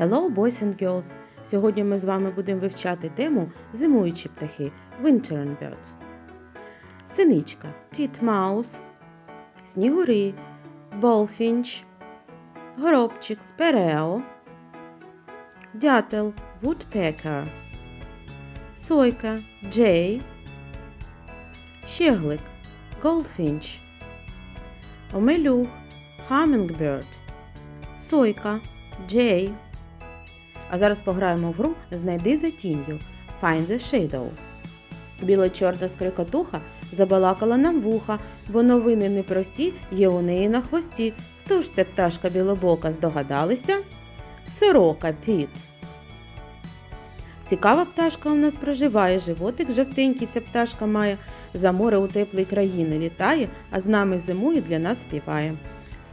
Hello, boys and girls! Сьогодні ми з вами будемо вивчати тему зимуючі птахи Winter Birds. Синичка. Titmouse, Снігури, Bullfinch, Горобчик. Sparrow, Дятел. Woodpecker, Сойка. Jay, Щеглик. Goldfinch, Омелюх. Hummingbird, Сойка. Jay. А зараз пограємо в гру Знайди за тінню Find the Shadow. Біло-чорна скрикотуха забалакала нам вуха, бо новини непрості є у неї на хвості. Хто ж це пташка білобока здогадалися? Сорока Піт. Цікава пташка у нас проживає, животик жовтенький ця пташка має, за море у теплій країни літає, а з нами зимує для нас співає.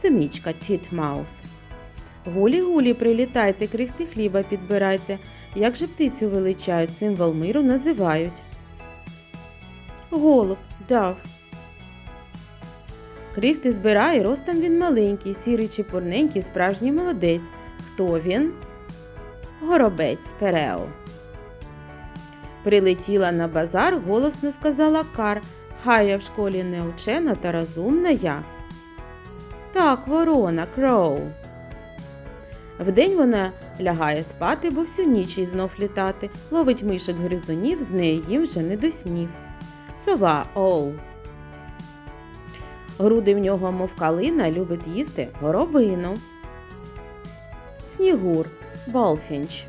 Синичка Тіт Маус. Гулі-гулі, прилітайте, крихти хліба підбирайте. Як же птицю величають, символ миру називають. Голуб, дав. Крихти збирає, ростом він маленький, сірий чепурненький, справжній молодець. Хто він? Горобець Перео. Прилетіла на базар, голосно сказала кар. Хай я в школі не учена та розумна я. Так, ворона, кроу. Вдень вона лягає спати, бо всю ніч їй знов літати, ловить мишок гризунів, з неї їм вже не до снів. Сова оу. Груди в нього, мов калина, любить їсти горобину. Снігур Болфінч.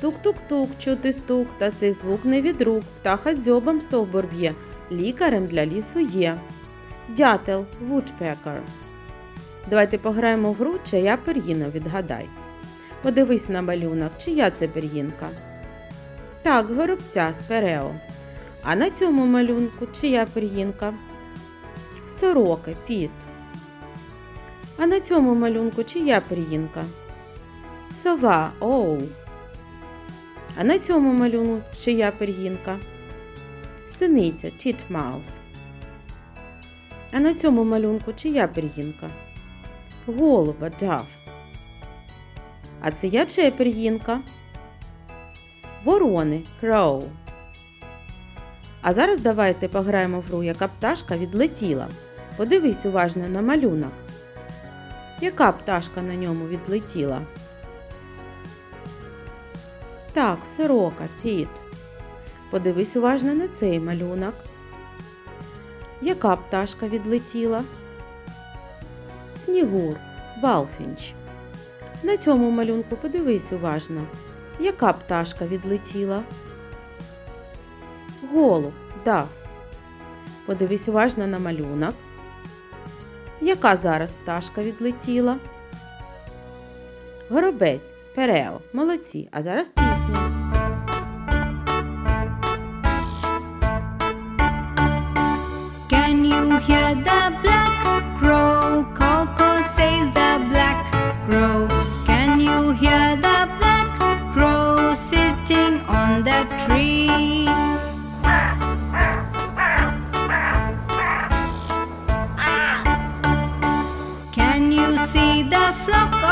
Тук-тук-тук, чути стук, та цей звук не від рук, птаха дзьобом стовбур б'є, лікарем для лісу є. Дятел Вудпекер. Давайте пограємо в гру чия пір'їна, відгадай. Подивись на малюнок, чия це пір'їнка. Так, горобця з перео. А на цьому малюнку чия пір'їнка? Сорока, піт. А на цьому малюнку чия пір'їнка? Сова, оу. А на цьому малюнку чия пір'їнка? Синиця, тітмаус. А на цьому малюнку чия пір'їнка? Голуба, дав. А це я чия пір'їнка? Ворони, кроу. А зараз давайте пограємо в гру, яка пташка відлетіла. Подивись уважно на малюнок. Яка пташка на ньому відлетіла? Так, сорока, піт. Подивись уважно на цей малюнок. Яка пташка відлетіла? Снігур, Балфінч. На цьому малюнку подивись уважно. Яка пташка відлетіла? Голуб, дав. Подивись уважно на малюнок. Яка зараз пташка відлетіла? Горобець, сперео, молодці. А зараз пісня. Can you hear the black crow?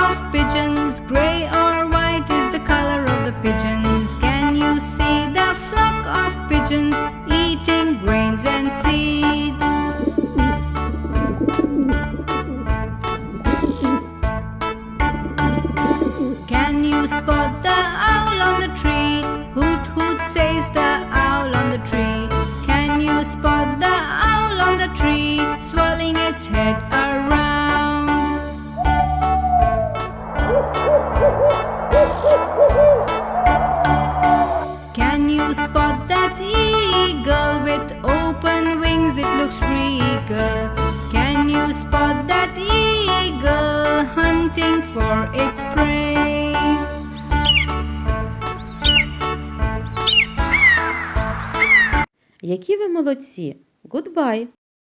Of pigeons? Gray or white is the color of the pigeons. Can you see the flock of pigeons eating grains and seeds? Can you spot the owl on the tree? Hoot hoot says the owl on the tree. Can you spot the owl on the tree, swirling its head with open wings? It looks regal. Can you spot that eagle hunting for its prey? Які ви молодці! Goodbye!